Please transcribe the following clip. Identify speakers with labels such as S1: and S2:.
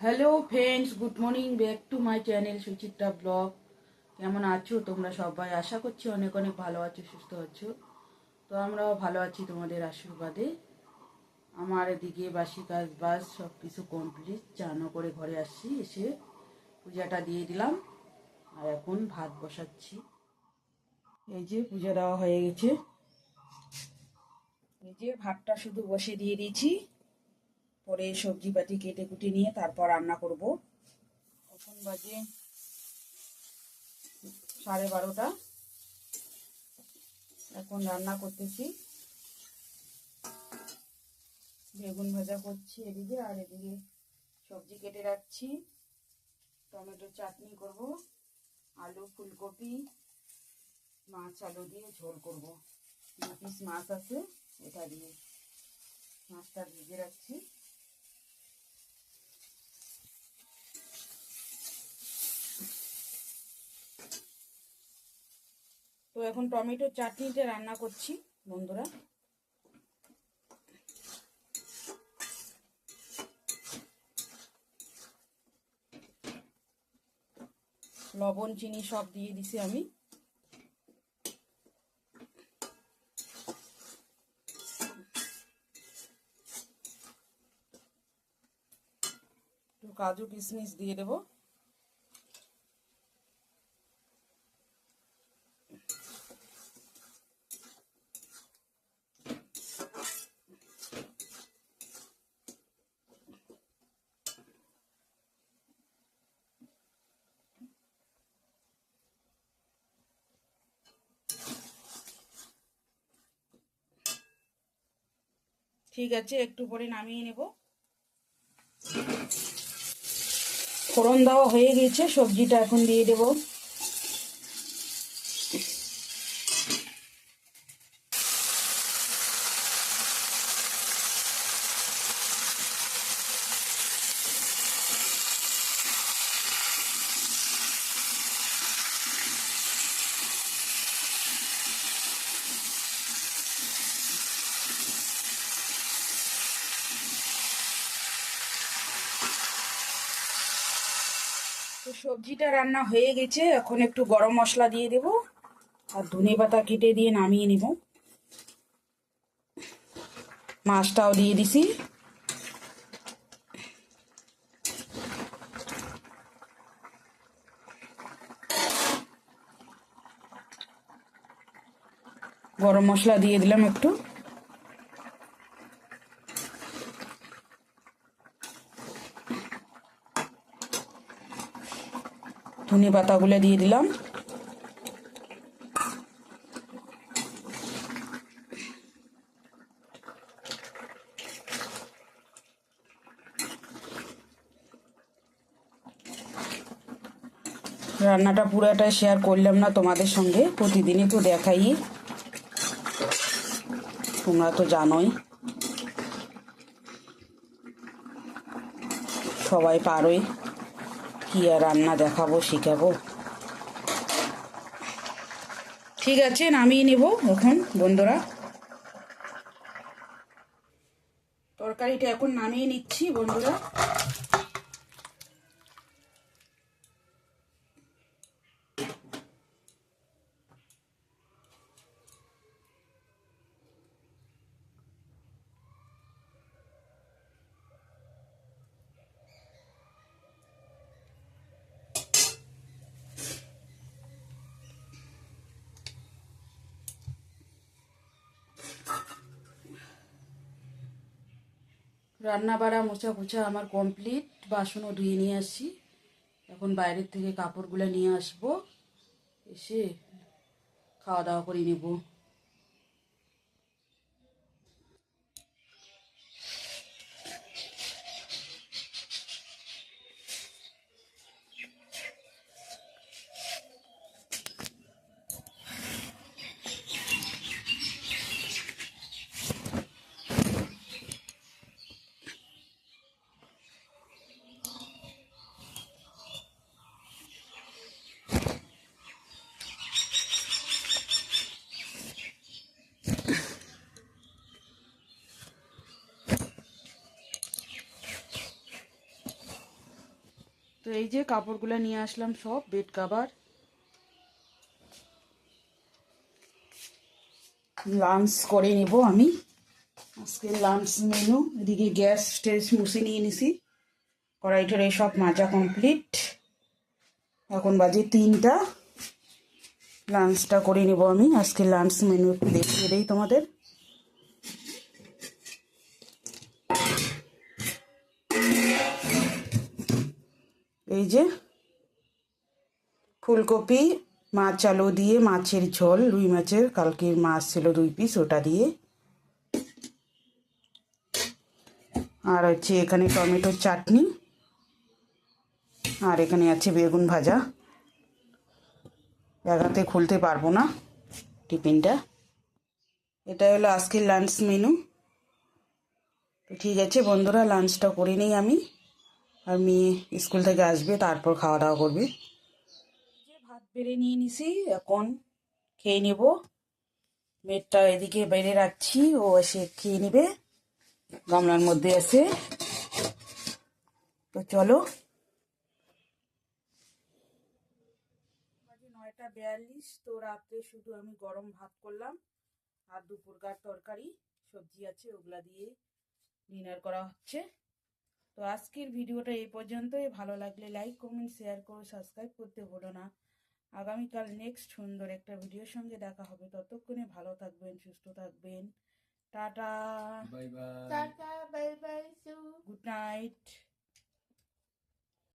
S1: Hello friends good morning back to my channel Suchitra blog কেমন আছো তোমরা সবাই? আশা করছি অনেক অনেক ভালো আছো, সুস্থ আছো। তো আমরাও ভালো আছি তোমাদের আশীর্বাদে। আমার এদিকে বাসি কাজ বাস সব কিছু কমপ্লিট চানো করে ঘরে আসছি, এসে পূজাটা দিয়ে দিলাম। আর এখন ভাত বসাচ্ছি। এই যে পূজা দেওয়া হয়ে গেছে। এই যে ভাতটা শুধু বসে দিয়ে দিয়েছি। পরে সবজি পাতি কেটে কুটে নিয়ে তারপর রান্না করব। এখন বাজে সাড়ে বারোটা। এখন রান্না করতেছি। বেগুন ভাজা করছি এদিকে আর এদিকে সবজি কেটে রাখছি। টমেটো চাটনি করব, আলু ফুলকপি, মাছ আলু দিয়ে ঝোল করব। দু পিস মাছ আছে, এটা দিয়ে মাছটা ভিজে রাখছি। এখন টমেটো চাটনিটা রান্না করছি, বন্ধুরা। লবণ, চিনি সব দিয়ে দিছি আমি। কাজু কিশমিশ দিয়ে দেবো। ঠিক আছে একটু পরে নামিয়ে নেব। ফোড়ন দেওয়া হয়ে গেছে সবজিটা এখন দিয়ে দেব। তো সবজিটা রান্না হয়ে গেছে, এখন একটু গরম মশলা দিয়ে দেব আর ধনে পাতা কেটে দিয়ে নামিয়ে নেব। মাছটাও দিয়ে দিছি। গরম মশলা দিয়ে দিলাম একটু। ধনে পাতাগুলো দিয়ে দিলাম। রান্নাটা পুরাটা শেয়ার করলাম না তোমাদের সঙ্গে প্রতিদিনই তো দেখাই। তোমরা তো জানোই। সবাই পারোই। কি আর রান্না দেখাবো, শিখাবো? ঠিক আছে, নামিয়ে নেব এখন, বন্ধুরা। তরকারিটা এখন নামিয়ে নিচ্ছি, বন্ধুরা। রান্না বাড়া মোছা পোছা আমার কমপ্লিট বাসনও ধুয়ে নিয়ে আসি। এখন বাইরের থেকে কাপড়গুলো নিয়ে আসব। এসে খাওয়া দাওয়া করে নেব। এই যে কাপড়গুলো নিয়ে আসলাম সব, বেড কাভার। লাঞ্চ করে নেব আমি। আজকে লাঞ্চ মেনু, এদিকে গ্যাস টেস মুছে নিয়ে নিছি। কড়াই টড়াই সব মাজা কমপ্লিট। এখন বাজে তিনটা। লাঞ্চটা করে নেব আমি। আজকে লাঞ্চ মেনু একটু দেখিয়ে দেই তোমাদের। এই যে ফুলকপি, মাছ আলু দিয়ে মাছের ঝোল, রুই মাছের, কালকের মাছ ছিল দুই পিস, ওটা দিয়ে। আর হচ্ছে এখানে টমেটোর চাটনি। আর এখানে আছে বেগুন ভাজা। জায়গাতে খুলতে পারব না টিফিনটা। এটা হলো আজকের লাঞ্চ মেনু তো ঠিক আছে বন্ধুরা লাঞ্চটা করে নিই আমি। আর মেয়ে স্কুল থেকে আসবে, তারপর খাওয়া দাওয়া করবে। যে ভাত বেড়ে নিয়ে নিছি, এখন খেয়ে নেব। মেয়েরটা এদিকে বেড়ে রাখছি, ও এসে খেয়ে নেবে, গামলার মধ্যে আছে তো চলো। নয়টা বিয়াল্লিশ, তো রাত্রে শুধু আমি গরম ভাত করলাম আর দুপুরকার তরকারি, সবজি আছে, ওগুলা দিয়ে ডিনার করা হচ্ছে। তো আজকের ভিডিওটা এই পর্যন্তই। ভালো লাগলে লাইক কমেন্ট শেয়ার করো সাবস্ক্রাইব করতে ভুলো না। আগামীকাল নেক্সট সুন্দর একটা ভিডিওর সঙ্গে দেখা হবে। ততক্ষণে ভালো থাকবেন সুস্থ থাকবেন। Tata.
S2: Bye bye
S3: tata bye bye.
S1: Good night